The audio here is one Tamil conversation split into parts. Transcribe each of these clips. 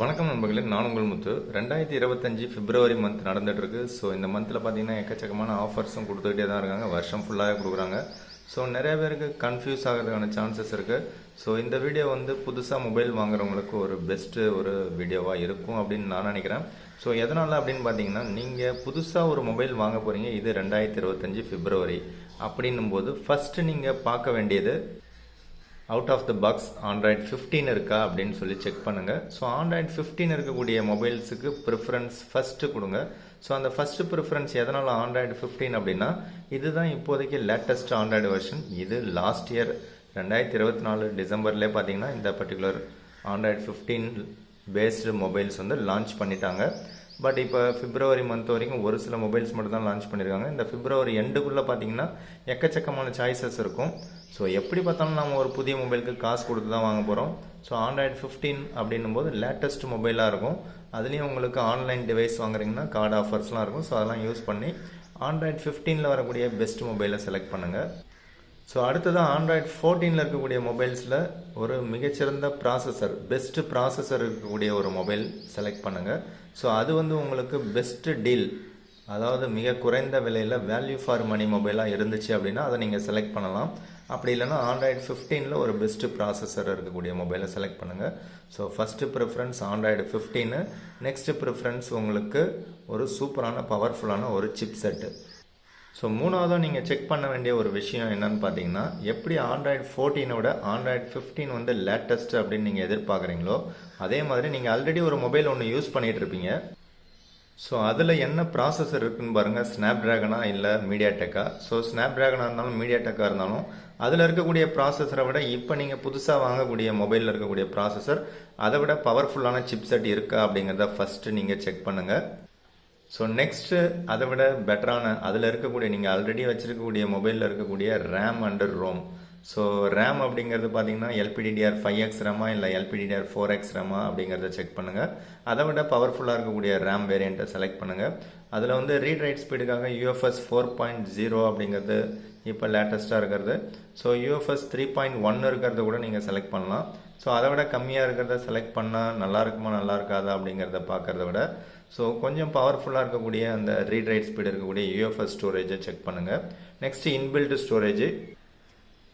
வணக்கம் நண்பர்களே நான் உங்கள் முத்து. ரெண்டாயிரத்தி இருபத்தஞ்சி பிப்ரவரி மந்த் நடந்துட்டு இருக்கு ஸோ இந்த மந்தில் பார்த்தீங்கன்னா எக்கச்சக்கமான ஆஃபர்ஸும் கொடுத்துக்கிட்டே தான் இருக்காங்க. வருஷம் ஃபுல்லாக கொடுக்குறாங்க. ஸோ நிறைய பேருக்கு கன்ஃபியூஸ் ஆகிறதுக்கான சான்சஸ் இருக்குது ஸோ இந்த வீடியோ வந்து புதுசாக மொபைல் வாங்குறவங்களுக்கு ஒரு பெஸ்ட்டு ஒரு வீடியோவாக இருக்கும் அப்படின்னு நான் நினைக்கிறேன். ஸோ எதனால் அப்படின்னு பார்த்தீங்கன்னா நீங்கள் புதுசாக ஒரு மொபைல் வாங்க போகிறீங்க இது ரெண்டாயிரத்தி இருபத்தஞ்சி பிப்ரவரி அப்படின்னும் போது ஃபஸ்ட்டு நீங்கள் பார்க்க வேண்டியது out of the box Android 15 இருக்கா அப்படின்னு சொல்லி செக் பண்ணுங்கள் ஸோ ஆண்ட்ராய்ட் 15 இருக்கக்கூடிய மொபைல்ஸுக்கு ப்ரிஃபரன்ஸ் ஃபஸ்ட்டு கொடுங்க. ஸோ அந்த ஃபஸ்ட்டு ப்ரிஃபரன்ஸ் எதனால் ஆண்ட்ராய்டு 15 அப்படின்னா இதுதான் இப்போதைக்கு லேட்டஸ்ட் ஆண்ட்ராய்டு வெர்ஷன் இது லாஸ்ட் இயர் ரெண்டாயிரத்தி இருபத்தி நாலு டிசம்பர்லேயே பார்த்தீங்கன்னா இந்த பர்டிகுலர் ஆண்ட்ராய்டு 15 பேஸ்டு மொபைல்ஸ் வந்து லான்ச் பண்ணிட்டாங்க. பட் இப்போ பிப்ரவரி மந்த் வரைக்கும் ஒரு சில மொபைல்ஸ் மட்டும் தான் லான்ச் பண்ணியிருக்காங்க இந்த பிப்ரவரி எண்டுக்குள்ளே பார்த்தீங்கன்னா எக்கச்சக்கமான சாய்ஸஸ் இருக்கும். ஸோ எப்படி பார்த்தாலும் நம்ம ஒரு புதிய மொபைலுக்கு காசு கொடுத்து தான் வாங்க போகிறோம் ஸோ ஆண்ட்ராய்டு 15 அப்படின்னும் போது லேட்டஸ்ட் மொபைலாக இருக்கும். அதுலேயும் உங்களுக்கு ஆன்லைன் டிவைஸ் வாங்குறீங்கன்னா கார்டு ஆஃபர்ஸ்லாம் இருக்கும். ஸோ அதெல்லாம் யூஸ் பண்ணி ஆண்ட்ராய்டு 15ல் வரக்கூடிய பெஸ்ட் மொபைலை செலக்ட் பண்ணுங்கள் ஸோ அடுத்ததான் ஆண்ட்ராய்ட் ஃபோர்டீனில் இருக்கக்கூடிய மொபைல்ஸில் ஒரு மிகச்சிறந்த ப்ராசஸர் பெஸ்ட்டு ப்ராசஸர் இருக்கக்கூடிய ஒரு மொபைல் செலக்ட் பண்ணுங்கள் ஸோ அது வந்து உங்களுக்கு பெஸ்ட்டு டீல் அதாவது மிக குறைந்த விலையில் வேல்யூ ஃபார் மணி மொபைலாக இருந்துச்சு அப்படின்னா அதை நீங்கள் செலக்ட் பண்ணலாம். அப்படி இல்லைனா ஆண்ட்ராய்டு 15ல் ஒரு பெஸ்ட்டு ப்ராசஸர் இருக்கக்கூடிய மொபைலை செலக்ட் பண்ணுங்கள் so first preference Android 15 next preference உங்களுக்கு ஒரு சூப்பரான பவர்ஃபுல்லான ஒரு சிப் செட்டு ஸோ மூணாவதாக நீங்கள் செக் பண்ண வேண்டிய ஒரு விஷயம் என்னன்னு பார்த்தீங்கன்னா எப்படி ஆண்ட்ராய்டு ஃபோர்டீனோட ஆண்ட்ராய்டு 15 வந்து லேட்டஸ்ட் அப்படின்னு நீங்கள் எதிர்பார்க்குறீங்களோ அதே மாதிரி நீங்கள் ஆல்ரெடி ஒரு மொபைல் ஒன்று யூஸ் பண்ணிட்டு இருப்பீங்க. ஸோ அதில் என்ன ப்ராசஸர் இருக்குன்னு பாருங்கள் ஸ்னாப் ட்ராகனா இல்லை மீடியா டெக்கா ஸோ ஸ்னாப் ட்ராகனாக இருந்தாலும் மீடியா டெக்காக இருந்தாலும் அதில் இருக்கக்கூடிய ப்ராசஸரை விட இப்போ நீங்கள் புதுசாக வாங்கக்கூடிய மொபைலில் இருக்கக்கூடிய ப்ராசஸர் அதை விட பவர்ஃபுல்லான சிப்செட் இருக்கா அப்படிங்கிறத ஃபஸ்ட்டு நீங்கள் செக் பண்ணுங்கள் ஸோ நெக்ஸ்ட்டு அதை விட பெட்டரான அதில் இருக்கக்கூடிய நீங்கள் ஆல்ரெடி வச்சுருக்கக்கூடிய மொபைலில் இருக்கக்கூடிய RAM and ROM so RAM அப்படிங்கிறது பார்த்தீங்கன்னா எல்பிடிடிஆர் ஃபைவ் எக்ஸ் ரேமா இல்லை எல்பிடிடிஆர் ஃபோர் எக்ஸ் ரேமா அப்படிங்கிறத செக் பண்ணுங்கள் அதை விட பவர்ஃபுல்லாக இருக்கக்கூடிய ரேம் வேரியண்ட்டை செலக்ட் பண்ணுங்கள் அதில் வந்து ரீட் ரைட் ஸ்பீடுக்காக யூஎஃப்எஸ் ஃபோர் பாயிண்ட் ஜீரோ அப்படிங்கிறது இப்போ லேட்டஸ்ட்டாக இருக்கிறது. So UFS three point one இருக்கிறத கூட நீங்கள் செலக்ட் பண்ணலாம். ஸோ அதை விட கம்மியாக இருக்கிறத செலக்ட் பண்ணால் நல்லா இருக்குமா நல்லா இருக்காதா அப்படிங்கிறத பார்க்குறத விட ஸோ கொஞ்சம் பவர்ஃபுல்லாக இருக்கக்கூடிய அந்த ரீட் ரைட் ஸ்பீடு இருக்கக்கூடிய யூஎஃப்எஸ் ஸ்டோரேஜை செக் பண்ணுங்கள் நெக்ஸ்ட் இன்பில்ட் ஸ்டோரேஜ்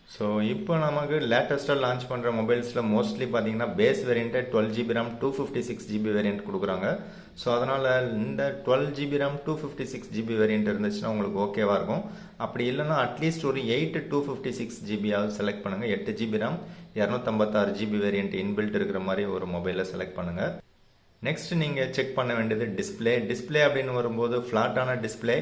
ஸோ இப்போ நமக்கு லேட்டஸ்ட்டாக லான்ச் பண்ணுற மொபைல்ஸில் மோஸ்ட்லி பார்த்தீங்கன்னா base வேரியண்ட்டை twelve GB RAM two fifty six GB variant கொடுக்குறாங்க. ஸோ அதனால் இந்த twelve GB RAM two fifty six GB variant இருந்துச்சுன்னா உங்களுக்கு ஓகேவாக இருக்கும். அப்படி இல்லைன்னா அட்லீஸ்ட் ஒரு எயிட் டூ ஃபிஃப்டி சிக்ஸ் ஜிபியாவது செலக்ட் பண்ணுங்கள் எட்டு ஜிபி ரேம் இரநூத்தம்பத்தாறு ஜிபி வேரியண்ட் இன்பில்ட் இருக்கிற மாதிரி ஒரு மொபைலை செலக்ட் பண்ணுங்கள் நெக்ஸ்ட் நீங்கள் செக் பண்ண வேண்டியது டிஸ்பிளே டிஸ்பிளே அப்படின்னு வரும்போது ஃப்ளாட்டான டிஸ்பிளே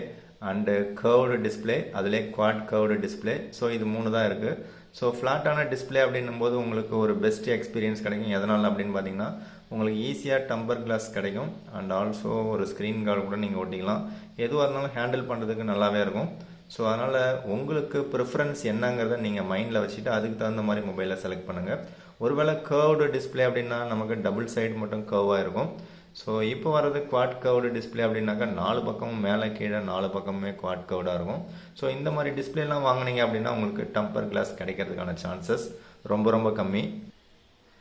அண்டு கர்வ்டு டிஸ்பிளே அதிலே குவாட் கர்வ்டு டிஸ்பிளே ஸோ இது மூணு தான் இருக்குது ஸோ ஃப்ளாட்டான டிஸ்பிளே அப்படின்னும் போது உங்களுக்கு ஒரு பெஸ்ட் எக்ஸ்பீரியன்ஸ் கிடைக்கும். எதனால் அப்படின்னு பார்த்தீங்கன்னா உங்களுக்கு ஈஸியாக டம்பர் கிளாஸ் கிடைக்கும். அண்ட் ஆல்சோ ஒரு ஸ்க்ரீன் கார்டு கூட நீங்கள் ஒட்டிக்கலாம். எதுவாக இருந்தாலும் ஹேண்டில் பண்ணுறதுக்கு நல்லாவே இருக்கும். ஸோ அதனால் உங்களுக்கு ப்ரிஃபரன்ஸ் என்னங்கிறத நீங்கள் மைண்டில் வச்சுட்டு அதுக்கு தகுந்த மாதிரி மொபைலை செலக்ட் பண்ணுங்கள் ஒருவேளை கர்வ்டு டிஸ்பிளே அப்படின்னா நமக்கு டபுள் சைடு மட்டும் கர்வாக இருக்கும். ஸோ இப்போ வர்றது குவாட் கவுடு டிஸ்பிளே அப்படின்னாக்கா நாலு பக்கமும் மேலே கீழே நாலு பக்கமுமே குவாட் கவுடாக இருக்கும். ஸோ இந்த மாதிரி டிஸ்பிளேலாம் வாங்கினீங்க அப்படின்னா உங்களுக்கு டம்பர் கிளாஸ் கிடைக்கிறதுக்கான சான்சஸ் ரொம்ப ரொம்ப கம்மி.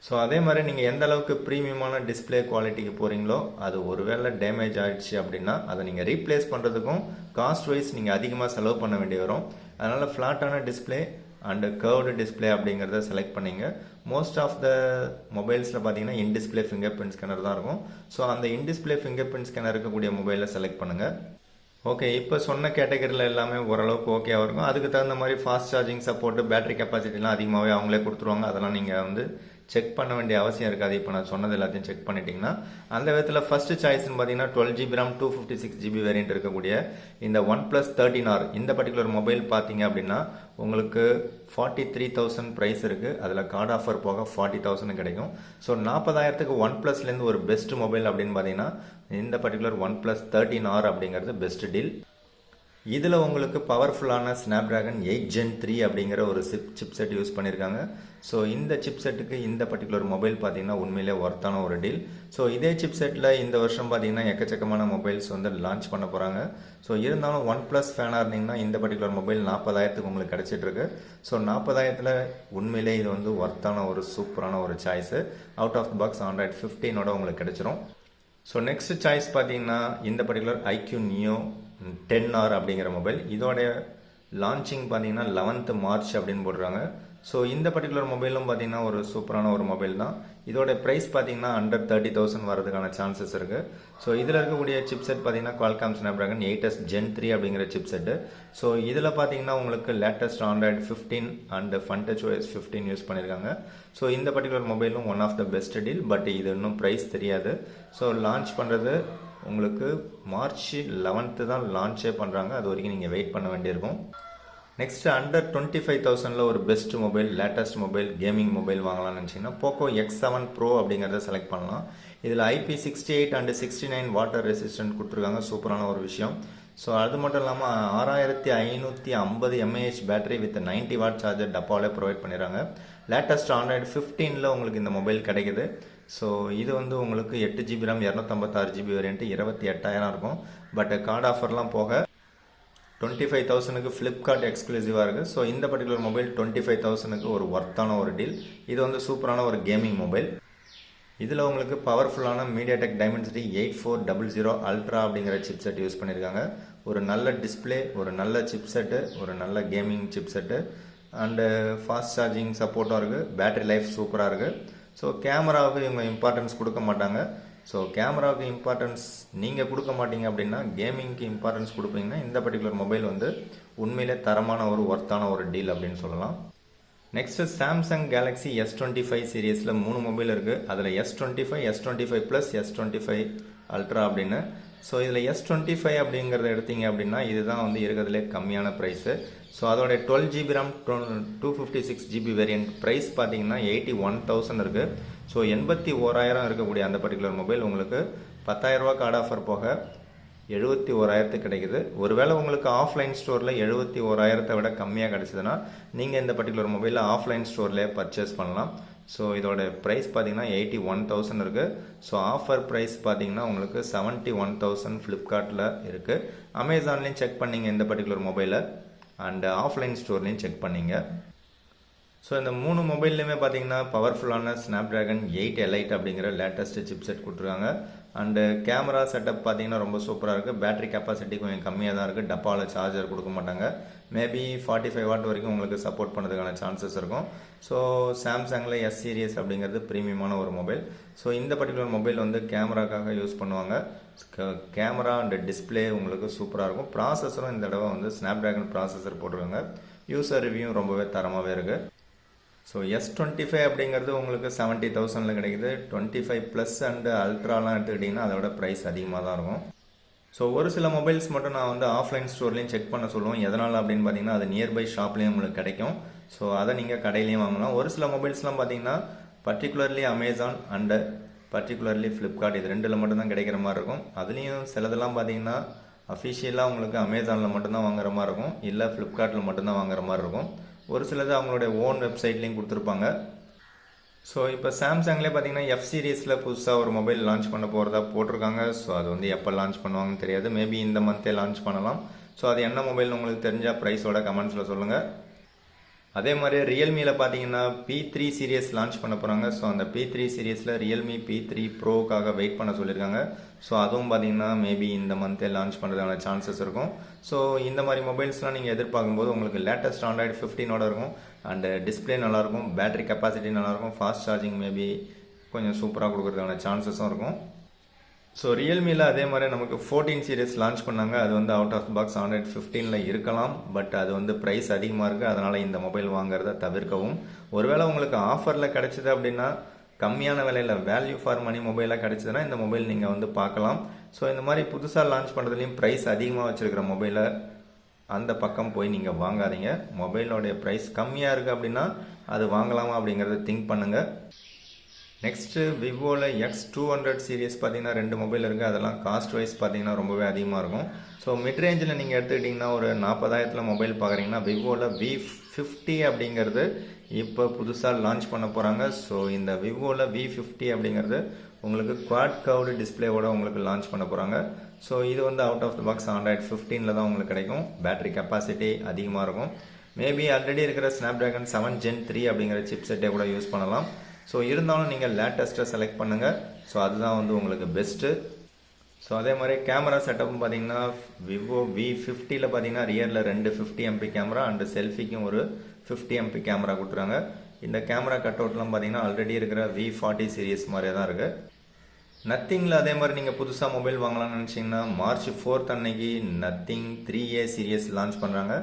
ஸோ அதே மாதிரி நீங்கள் எந்த அளவுக்கு ப்ரீமியமான டிஸ்பிளே குவாலிட்டிக்கு போகிறீங்களோ அது ஒருவேளை டேமேஜ் ஆகிடுச்சு அப்படின்னா அதை நீங்கள் ரீப்ளேஸ் பண்ணுறதுக்கும் காஸ்ட் வைஸ் நீங்கள் அதிகமாக செலவு பண்ண வேண்டி வரும். அதனால் ஃப்ளாட்டான டிஸ்பிளே அண்டு கர்வ்டு டிஸ்பிளே அப்படிங்கிறத செலக்ட் பண்ணிங்க. மோஸ்ட் ஆஃப் த மொபைல்ஸில் பார்த்தீங்கன்னா in display fingerprint scanner தான் இருக்கும். ஸோ அந்த in display fingerprint scanner இருக்கக்கூடிய மொபைலை செலக்ட் பண்ணுங்கள் ஓகே இப்போ சொன்ன கேட்டகரியில் எல்லாமே ஓரளவுக்கு ஓகேவாக இருக்கும். அதுக்கு தகுந்த மாதிரி ஃபாஸ்ட் சார்ஜிங் சப்போர்ட்டு பேட்டரி கெப்பாசிட்டிலாம் அதிகமாகவே அவங்களே கொடுத்துருவாங்க. அதெல்லாம் நீங்கள் வந்து செக் பண்ண வேண்டிய அவசியம் இருக்காது. இப்போ நான் சொன்னது எல்லாத்தையும் செக் பண்ணிட்டீங்கன்னா அந்த விதத்தில் ஃபர்ஸ்ட் சாய்ஸ்னு பார்த்தீங்கன்னா twelve GB RAM two fifty six GB variant இருக்கக்கூடிய இந்த ஒன் ப்ளஸ் தேர்ட்டின் ஆர் இந்த பர்டிகுலர் மொபைல் பார்த்தீங்க அப்படின்னா உங்களுக்கு ஃபார்ட்டி த்ரீ தௌசண்ட் ப்ரைஸ் இருக்குது அதில் கார்டு ஆஃபர் போக ஃபார்ட்டி தௌசண்ட் கிடைக்கும். ஸோ நாற்பதாயிரத்துக்கு ஒன் ப்ளஸ்லேருந்து ஒரு பெஸ்ட் மொபைல் அப்படின்னு பார்த்தீங்கன்னா இந்த particular OnePlus thirteen R அப்படிங்கிறது பெஸ்ட் டீல் இதில் உங்களுக்கு பவர்ஃபுல்லான ஸ்னாப்டிராகன் எயிட் ஜென் த்ரீ அப்படிங்கிற ஒரு சிப் சிப் செட் யூஸ் பண்ணியிருக்காங்க ஸோ இந்த சிப் செட்டுக்கு இந்த பர்டிகுலர் மொபைல் பார்த்தீங்கன்னா உண்மையிலே ஒர்த்தான ஒரு டீல் ஸோ இதே சிப் செட்டில் இந்த வருஷம் பார்த்தீங்கன்னா எக்கச்சக்கமான மொபைல்ஸ் வந்து லான்ச் பண்ண போகிறாங்க ஸோ இருந்தாலும் ஒன் ப்ளஸ் ஃபேனாக இருந்தீங்கன்னா இந்த பர்டிகுலர் மொபைல் நாற்பதாயிரத்துக்கு உங்களுக்கு கிடச்சிட்ருக்கு. ஸோ நாற்பதாயிரத்தில் உண்மையிலே இது வந்து ஒர்த்தான ஒரு சூப்பரான ஒரு choice out of box Android ஃபிஃப்டீனோட உங்களுக்கு கிடச்சிரும். ஸோ நெக்ஸ்ட் சாய்ஸ் பார்த்தீங்கன்னா இந்த particular iQOO Neo ten R அப்படிங்கிற மொபைல் இதோடைய லான்ச்சிங் பார்த்தீங்கன்னா லெவன்த் மார்ச் அப்படின்னு போடுறாங்க ஸோ இந்த பர்டிகுலர் மொபைலும் பார்த்தீங்கன்னா ஒரு சூப்பரான ஒரு மொபைல் தான். இதோட ப்ரைஸ் பார்த்தீங்கன்னா அண்டர் தேர்ட்டி தௌசண்ட் வரதுக்கான சான்சஸ் இருக்குது ஸோ இதில் இருக்கக்கூடிய சிப்செட் பார்த்தீங்கன்னா Qualcomm Snapdragon eight s Gen three அப்படிங்கிற சிப்செட்டு ஸோ இதில் பார்த்தீங்கன்னா உங்களுக்கு latest Android fifteen and Funtouch OS fifteen use பண்ணியிருக்காங்க ஸோ இந்த பர்டிகுலர் மொபைலும் one of the best deal but இது இன்னும் ப்ரைஸ் தெரியாது. ஸோ லான்ச் பண்ணுறது உங்களுக்கு மார்ச் லெவன்த்து தான் லான்ச்சே பண்ணுறாங்க அது வரைக்கும் நீங்கள் வெயிட் பண்ண வேண்டியிருக்கும். நெக்ஸ்ட் அண்டர் டுவெண்ட்டி ஃபைவ் தௌசண்டில் ஒரு best mobile latest mobile gaming mobile வாங்கலாம்னு நினச்சிங்கன்னா போக்கோ எக்ஸ் செவன் ப்ரோ அப்படிங்கிறத செலக்ட் பண்ணலாம். இதில் IP sixty eight and sixty nine water resistant கொடுத்துருக்காங்க. சூப்பரான ஒரு விஷயம். ஸோ அது மட்டும் இல்லாமல் ஆறாயிரத்தி ஐநூற்றி ஐம்பது mAh battery with ninety watt charger டப்பாவிலே provide பண்ணிடுறாங்க. லேட்டஸ்ட் ஆண்ட்ராய்டு ஃபிஃப்டீனில் உங்களுக்கு இந்த மொபைல் கிடைக்குது. ஸோ இது வந்து உங்களுக்கு எட்டு ஜிபி ரேம் இரநூத்தம்பத்தாறு ஜிபி வேரியன்ட்டு இருபத்தி எட்டாயிரம் இருக்கும். பட் கார்டு ஆஃபர்லாம் போக டுவெண்ட்டி ஃபைவ் தௌசண்ட்க்கு ஃப்ளிப்கார்ட் எக்ஸ்க்ளூசிவாக இருக்குது ஸோ இந்த பர்டிகுலர் மொபைல் டுவெண்ட்டி ஃபைவ் தௌசண்ட்க்கு ஒரு ஒர்த்தான ஒரு டீல் இது வந்து சூப்பரான ஒரு கேமிங் மொபைல் இதில் உங்களுக்கு பவர்ஃபுல்லான MediaTek Dimensity eight four double zero ultra அப்படிங்கிற சிப்செட் யூஸ் பண்ணியிருக்காங்க ஒரு நல்ல டிஸ்பிளே ஒரு நல்ல சிப்செட்டு ஒரு நல்ல gaming chipset and fast charging சப்போர்ட்டும் இருக்குது பேட்டரி லைஃப் சூப்பராக இருக்குது ஸோ கேமராவுக்கு இவங்க இம்பார்ட்டன்ஸ் கொடுக்க மாட்டாங்க. ஸோ கேமராவுக்கு இம்பார்ட்டன்ஸ் நீங்கள் கொடுக்க மாட்டீங்க அப்படின்னா கேமிங்க்கு இம்பார்ட்டன்ஸ் கொடுப்பீங்கன்னா இந்த பர்டிகுலர் மொபைல் வந்து உண்மையிலே தரமான ஒரு ஒர்த்தான ஒரு டீல் அப்படின்னு சொல்லலாம். Next Samsung Galaxy S twenty five சீரியஸில் மூணு மொபைல் இருக்குது அதில் S twenty five S twenty five plus S twenty five ultra அப்படின்னு. ஸோ இதில் எஸ் டுவெண்ட்டி ஃபைவ் அப்படிங்கிறத எடுத்தீங்க அப்படின்னா இதுதான் வந்து இருக்கிறதுலே கம்மியான ப்ரைஸு ஸோ அதோட twelve GB RAM two fifty six GB variant price பார்த்தீங்கன்னா எயிட்டி ஒன் தௌசண்ட் இருக்குது ஸோ எண்பத்தி ஓராயிரம் இருக்கக்கூடிய அந்த பர்டிகுலர் மொபைல் உங்களுக்கு பத்தாயிரரூபா கார்டு ஆஃபர் போக எழுபத்தி ஓராயிரத்துக்கு கிடைக்குது. ஒருவேளை உங்களுக்கு ஆஃப்லைன் ஸ்டோரில் எழுபத்தி ஓராயிரத்தை விட கம்மியாக கிடச்சிதுன்னா நீங்கள் இந்த பர்டிகுலர் மொபைலில் ஆஃப்லைன் ஸ்டோர்லேயே பர்ச்சேஸ் பண்ணலாம். ஸோ இதோட ப்ரைஸ் பார்த்தீங்கன்னா எயிட்டி ஒன் தௌசண்ட் இருக்குது ஸோ ஆஃபர் ப்ரைஸ் பார்த்தீங்கன்னா உங்களுக்கு செவன்ட்டி ஒன் தௌசண்ட் ஃப்ளிப்கார்ட்டில் இருக்குது அமேசான்லேயும் செக் பண்ணிங்க இந்த பர்டிகுலர் மொபைலை அண்ட் ஆஃப்லைன் ஸ்டோர்லேயும் செக் பண்ணிங்க. ஸோ இந்த மூணு மொபைல்லையுமே பார்த்தீங்கன்னா பவர்ஃபுல்லான ஸ்னாப்ட்ராகன் எயிட் எலைட் அப்படிங்கிற லேட்டஸ்ட்டு சிப் செட் கொடுத்துருக்காங்க. அண்டு கேமரா செட்டப் பார்த்தீங்கன்னா ரொம்ப சூப்பராக இருக்குது பேட்டரி கெப்பாசிட்டி கொஞ்சம் கம்மியாக தான் இருக்குது டப்பாவில் சார்ஜர் கொடுக்க மாட்டாங்க. மேபி ஃபார்ட்டி ஃபைவ் வாட் வரைக்கும் உங்களுக்கு சப்போர்ட் பண்ணுறதுக்கான சான்சஸ் இருக்கும். ஸோ சாம்சங்கில் எஸ் சீரியஸ் அப்படிங்கிறது ப்ரீமியமான ஒரு மொபைல் ஸோ இந்த பர்டிகுலர் மொபைல் வந்து கேமராக்காக யூஸ் பண்ணுவாங்க. கேமரா அண்ட் டிஸ்பிளே உங்களுக்கு சூப்பராக இருக்கும். ப்ராசஸரும் இந்த தடவை வந்து ஸ்னாப்ட்ராகன் ப்ராசஸர் போட்டிருக்காங்க. யூசர் ரிவ்யூ ரொம்பவே தரமாகவே இருக்குது ஸோ எஸ் டுவெண்ட்டி ஃபைவ் அப்படிங்கிறது உங்களுக்கு செவன்ட்டி தௌசண்டில் கிடைக்குது. டுவெண்ட்டி ஃபைவ் ப்ளஸ் அண்டு அல்ட்ராலாம் எடுத்துக்கிட்டிங்கன்னா அதோட ப்ரைஸ் அதிகமாக தான் இருக்கும். ஸோ ஒரு சில மொபைல்ஸ் மட்டும் நான் வந்து ஆஃப்லைன் ஸ்டோர்லேயும் செக் பண்ண சொல்லுவோம். எதனால் அப்படின்னு பார்த்தீங்கன்னா அது நியர்பை ஷாப்லேயும் உங்களுக்கு கிடைக்கும். ஸோ அதை நீங்கள் கடையிலையும் வாங்கலாம். ஒரு சில மொபைல்ஸ்லாம் பார்த்தீங்கன்னா particularly Amazon and particularly Flipkart இது ரெண்டில் மட்டும்தான் கிடைக்கிற மாதிரி இருக்கும். அதுலேயும் சிலதெல்லாம் பார்த்தீங்கன்னா அஃபிஷியலாக உங்களுக்கு அமேசானில் மட்டும்தான் வாங்குற மாதிரி இருக்கும். இல்லை ஃப்ளிப்கார்ட்டில் மட்டும்தான் வாங்குற மாதிரி இருக்கும். ஒரு சிலது அவங்களுடைய ஓன் வெப்சைட்லேயும் கொடுத்துருப்பாங்க. ஸோ இப்போ சாம்சங்லேயே பார்த்தீங்கன்னா எஃப் சீரீஸில் புதுசாக ஒரு மொபைல் லான்ச் பண்ண போகிறதா போட்டிருக்காங்க. ஸோ அது வந்து எப்போ லான்ச் பண்ணுவாங்கன்னு தெரியாது. மேபி இந்த மந்த்தே லான்ச் பண்ணலாம். ஸோ அது என்ன மொபைல்னு உங்களுக்கு தெரிஞ்சால் ப்ரைஸோட கமெண்ட்ஸில் சொல்லுங்கள் அதே மாதிரி ரியல்மியில் பார்த்தீங்கன்னா பி த்ரீ சீரியஸ் லான்ச் பண்ண போகிறாங்க ஸோ அந்த பி த்ரீ சீரியஸில் ரியல்மி பி த்ரீ ப்ரோக்காக வெயிட் பண்ண சொல்லியிருக்காங்க. ஸோ அதுவும் பார்த்தீங்கன்னா மேபி இந்த மந்த்தே லான்ச் பண்ணுறதுக்கான சான்சஸ் இருக்கும். ஸோ இந்த மாதிரி மொபைல்ஸ்லாம் நீங்கள் எதிர்பார்க்கும்போது உங்களுக்கு லேட்டஸ்ட் ஆண்ட்ராய்டு ஃபிஃப்டீனோட இருக்கும். அண்ட் டிஸ்பிளே நல்லாயிருக்கும் பேட்டரி கெப்பாசிட்டி நல்லாயிருக்கும் ஃபாஸ்ட் சார்ஜிங் மேபி கொஞ்சம் சூப்பராக கொடுக்குறதுக்கான சான்சஸும் இருக்கும். ஸோ ரியல்மியில் அதே மாதிரி நமக்கு ஃபோர்டீன் சீரியஸ் லான்ச் பண்ணாங்க. அது வந்து அவுட் ஆஃப் பாக்ஸ் ஆண்ட்ராய்ட் ஃபிஃப்டீனில் இருக்கலாம். பட் அது வந்து ப்ரைஸ் அதிகமாக இருக்குது அதனால் இந்த மொபைல் வாங்குறத தவிர்க்கவும். ஒருவேளை உங்களுக்கு ஆஃபரில் கிடைச்சிது அப்படின்னா கம்மியான விலையில் வேல்யூ ஃபார் மணி மொபைலாக கிடச்சிதுன்னா இந்த மொபைல் நீங்கள் வந்து பார்க்கலாம். ஸோ இந்த மாதிரி புதுசாக லான்ச் பண்ணுறதுலையும் ப்ரைஸ் அதிகமாக வச்சுருக்கிற மொபைலை அந்த பக்கம் போய் நீங்கள் வாங்காதீங்க. மொபைலோடைய ப்ரைஸ் கம்மியாக இருக்குது அப்படின்னா அது வாங்கலாமா அப்படிங்கிறத திங்க் பண்ணுங்கள் நெக்ஸ்ட்டு விவோவில் எக்ஸ் டூ ஹண்ட்ரட் சீரிஸ் பார்த்தீங்கன்னா ரெண்டு மொபைல் இருக்குது அதெல்லாம் காஸ்ட் வைஸ் பார்த்தீங்கன்னா ரொம்பவே அதிகமாக இருக்கும். ஸோ மிட் ரேஞ்சில் நீங்கள் எடுத்துக்கிட்டிங்கன்னா ஒரு நாற்பதாயிரத்தில் மொபைல் பார்க்குறீங்கன்னா விவோவில் வி ஃபிஃப்டி அப்படிங்கிறது இப்போ புதுசாக லான்ச் பண்ண போகிறாங்க ஸோ இந்த விவோவில் வி ஃபிஃப்டி அப்படிங்கிறது உங்களுக்கு குவாட் கவுடு டிஸ்பிளேவோட உங்களுக்கு லான்ச் பண்ண போகிறாங்க ஸோ இது வந்து out of the box Android ஃபிஃப்டீனில் தான் உங்களுக்கு கிடைக்கும். பேட்டரி கெப்பாசிட்டி அதிகமாக இருக்கும். மேபி ஆல்ரெடி இருக்கிற Snapdragon seven gen three அப்படிங்கிற சிப் செட்டே கூட யூஸ் பண்ணலாம். ஸோ இருந்தாலும் நீங்கள் லேட்டஸ்ட்டை செலக்ட் பண்ணுங்கள் ஸோ அதுதான் வந்து உங்களுக்கு பெஸ்ட்டு ஸோ அதே மாதிரி கேமரா செட்டப்பும் பார்த்தீங்கன்னா விவோ வி ஃபிஃப்டியில் பார்த்தீங்கன்னா ரியரில் ரெண்டு ஃபிஃப்டி எம்பி கேமரா அண்டு செல்ஃபிக்கும் ஒரு ஃபிஃப்டி எம்பி கேமரா கொடுத்துறாங்க இந்த கேமரா கட் அவுட்லாம் பார்த்தீங்கன்னா ஆல்ரெடி இருக்கிற வி ஃபார்ட்டி சீரியஸ் மாதிரியே தான் இருக்குது நத்திங்கில் அதே மாதிரி நீங்கள் புதுசாக மொபைல் வாங்கலாம்னு நினச்சிங்கன்னா மார்ச் ஃபோர்த் அன்னைக்கு Nothing three A series launch பண்ணுறாங்க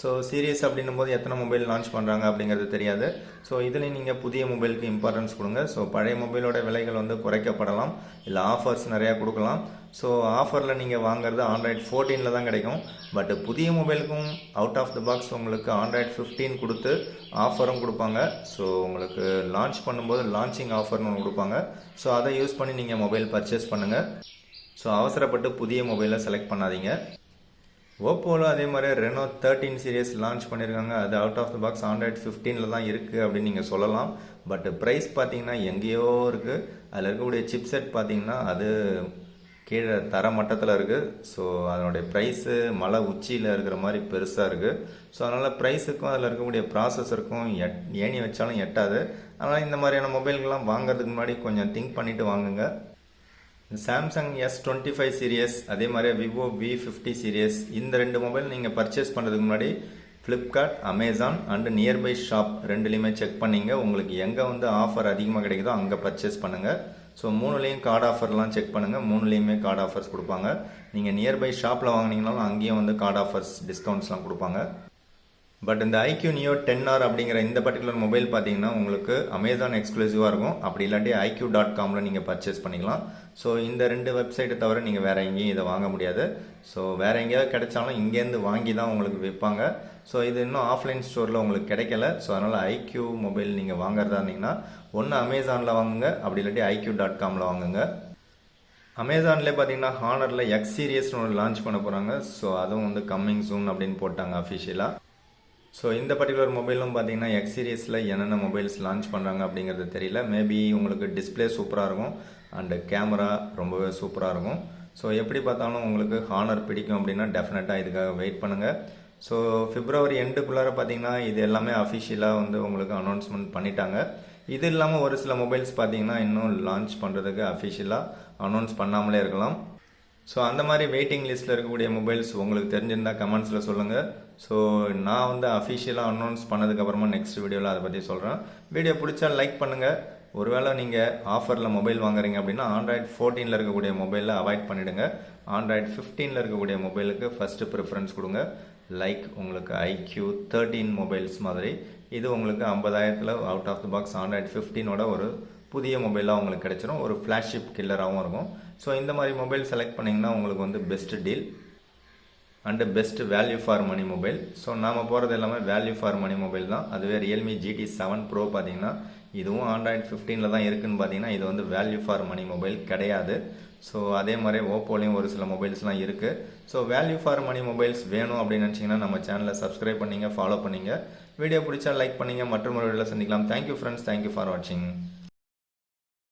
ஸோ சீரியஸ் அப்படின்னும் போது எத்தனை மொபைல் லான்ச் பண்ணுறாங்க அப்படிங்கிறது தெரியாது. ஸோ இதில் நீங்கள் புதிய மொபைலுக்கு இம்பார்ட்டன்ஸ் கொடுங்க. ஸோ பழைய மொபைலோட விலைகள் வந்து குறைக்கப்படலாம். இல்லை ஆஃபர்ஸ் நிறையா கொடுக்கலாம். ஸோ ஆஃபரில் நீங்கள் வாங்குறது ஆண்ட்ராய்ட் ஃபோர்டீனில் தான் கிடைக்கும். பட் புதிய மொபைலுக்கும் அவுட் ஆஃப் த பாக்ஸ் உங்களுக்கு ஆண்ட்ராய்ட் ஃபிஃப்டீன் கொடுத்து ஆஃபரும் கொடுப்பாங்க. ஸோ உங்களுக்கு லான்ச் பண்ணும்போது லான்ச்சிங் ஆஃபர்னு ஒன்று கொடுப்பாங்க. ஸோ அதை யூஸ் பண்ணி நீங்கள் மொபைல் பர்ச்சேஸ் பண்ணுங்கள் ஸோ அவசரப்பட்டு புதிய மொபைலை செலக்ட் பண்ணாதீங்க. ஓப்போவில் அதே மாதிரி ரெனோ தேர்ட்டின் சீரியஸ் லான்ச் பண்ணியிருக்காங்க. அது out of the box Android ஃபிஃப்டீனில் தான் இருக்குது அப்படின்னு நீங்கள் சொல்லலாம். பட் ப்ரைஸ் பார்த்தீங்கன்னா எங்கேயோ இருக்குது அதில் இருக்கக்கூடிய சிப் செட் பார்த்தீங்கன்னா அது கீழே தர மட்டத்தில் இருக்குது ஸோ அதனுடைய ப்ரைஸு மலை உச்சியில் இருக்கிற மாதிரி பெருசாக இருக்குது ஸோ அதனால் ப்ரைஸுக்கும் அதில் இருக்கக்கூடிய ப்ராசஸருக்கும் எட் ஏணி வச்சாலும் எட்டாது. அதனால் இந்த மாதிரியான மொபைல்கள்லாம் வாங்குறதுக்கு முன்னாடி கொஞ்சம் திங்க் பண்ணிவிட்டு வாங்குங்க. Samsung S twenty five series அதே மாதிரி விவோ வி ஃபிஃப்டி சீரியஸ் இந்த ரெண்டு மொபைல் நீங்கள் பர்ச்சேஸ் பண்ணுறதுக்கு முன்னாடி Flipkart Amazon and nearby shop ரெண்டுலேயுமே செக் பண்ணிங்க. உங்களுக்கு எங்கே வந்து ஆஃபர் அதிகமாக கிடைக்குதோ அங்கே பர்ச்சேஸ் பண்ணுங்கள் ஸோ மூணுலேயும் கார்டு ஆஃபர்லாம் செக் பண்ணுங்கள் மூணுலேயுமே கார்டு ஆஃபர்ஸ் கொடுப்பாங்க. நீங்கள் நியர்பை ஷாப்பில் வாங்கினீங்கனாலும் அங்கேயும் வந்து கார்டு ஆஃபர்ஸ் டிஸ்கவுண்ட்ஸ்லாம் கொடுப்பாங்க. பட் இந்த ஐக்யூ நியோ டென் ஆர் அப்படிங்கிற இந்த பர்டிகுலர் மொபைல் பார்த்தீங்கன்னா உங்களுக்கு அமேசான் எக்ஸ்க்ளூசிவாக இருக்கும். அப்படி இல்லாட்டி ஐக்யூ டாட் காமில் நீங்கள் பர்ச்சேஸ் பண்ணிக்கலாம். ஸோ இந்த ரெண்டு வெப்சைட்டை தவிர நீங்கள் வேறு எங்கேயும் இதை வாங்க முடியாது. ஸோ வேறு எங்கேயாவது கிடைச்சாலும் இங்கேருந்து வாங்கி தான் உங்களுக்கு விற்பாங்க. ஸோ இது இன்னும் ஆஃப்லைன் ஸ்டோரில் உங்களுக்கு கிடைக்கல. ஸோ அதனால் ஐக்யூ மொபைல் நீங்கள் வாங்குறதா இருந்தீங்கன்னா ஒன்று அமேசானில் வாங்குங்க. அப்படி இல்லாட்டி ஐக்யூ டாட் காமில் வாங்குங்க. அமேசான்லேயே பார்த்தீங்கன்னா ஹானரில் எக்ஸ் சீரியஸ்னு ஒன்று லான்ச் பண்ண போகிறாங்க ஸோ அதுவும் வந்து கம்மிங் சூன் அப்படின்னு போட்டாங்க அஃபிஷியலாக ஸோ இந்த பர்டிகுலர் மொபைலும் பார்த்தீங்கன்னா எக்ஸ் சீரியஸில் என்னென்ன மொபைல்ஸ் லான்ச் பண்ணுறாங்க அப்படிங்கிறது தெரியல. மேபி உங்களுக்கு டிஸ்பிளே சூப்பராக இருக்கும். அண்டு கேமரா ரொம்பவே சூப்பராக இருக்கும். ஸோ எப்படி பார்த்தாலும் உங்களுக்கு ஹானர் பிடிக்கும் அப்படின்னா டெஃபினட்டாக இதுக்காக வெயிட் பண்ணுங்கள் ஸோ பிப்ரவரி எண்டுக்குள்ளார பார்த்தீங்கன்னா இது எல்லாமே அஃபிஷியலாக வந்து உங்களுக்கு அனௌன்ஸ்மெண்ட் பண்ணிட்டாங்க. இது இல்லாமல் ஒரு சில மொபைல்ஸ் பார்த்தீங்கன்னா இன்னும் லான்ச் பண்ணுறதுக்கு அஃபிஷியலாக அனௌன்ஸ் பண்ணாமலே இருக்கலாம். ஸோ அந்த மாதிரி வெயிட்டிங் லிஸ்ட்டில் இருக்கக்கூடிய மொபைல்ஸ் உங்களுக்கு தெரிஞ்சிருந்தால் கமெண்ட்ஸில் சொல்லுங்கள் ஸோ நான் வந்து அஃபிஷியலாக அனௌன்ஸ் பண்ணதுக்கப்புறமா நெக்ஸ்ட் வீடியோவில் அதை பற்றி சொல்கிறேன் வீடியோ பிடிச்சா லைக் பண்ணுங்கள் ஒருவேளை நீங்கள் ஆஃபரில் மொபைல் வாங்குறீங்க அப்படின்னா ஆண்ட்ராய்ட் ஃபோர்டீனில் இருக்கக்கூடிய மொபைலில் அவாய்ட் பண்ணிவிடுங்க ஆண்ட்ராய்ட் ஃபிஃப்டீனில் இருக்கக்கூடிய மொபைலுக்கு ஃபஸ்ட்டு ப்ரிஃபரன்ஸ் கொடுங்க. லைக் உங்களுக்கு ஐக்யூ தேர்ட்டீன் மொபைல்ஸ் மாதிரி. இது உங்களுக்கு ஐம்பதாயிரத்தில் out of the box Android ஃபிஃப்டீனோட ஒரு புதிய மொபைலாக உங்களுக்கு கிடைச்சிரும். ஒரு ஃப்ளாஷிப் கில்லராகவும் இருக்கும். ஸோ இந்த மாதிரி மொபைல் செலக்ட் பண்ணிங்கன்னா உங்களுக்கு வந்து best deal and best value for money mobile so நாம் போகிறது எல்லாமே வேல்யூ ஃபார் மணி மொபைல் தான். அதுவே ரியல்மி ஜிடி செவன் ப்ரோ பார்த்தீங்கன்னா இதுவும் ஆண்ட்ராய்ட் ஃபிஃப்டீனில் தான் இருக்குன்னு பார்த்தீங்கன்னா இது வந்து வேல்யூ ஃபார் மணி மொபைல் கிடையாது. ஸோ அதே மாதிரி ஓப்போலையும் ஒரு சில மொபைல்ஸ்லாம் இருக்குது so value for money mobiles வேணும் அப்படின்னு நினச்சிங்கன்னா நம்ம சேனலை சப்ஸ்கிரைப் பண்ணிங்க ஃபாலோ பண்ணிங்க. வீடியோ பிடிச்சா லைக் பண்ணிங்க மற்றும் ஒரு வீடியோவில் சந்திக்கலாம் தேங்க்யூ ஃப்ரெண்ட்ஸ் தேங்க்யூ ஃபார் வாட்சிங்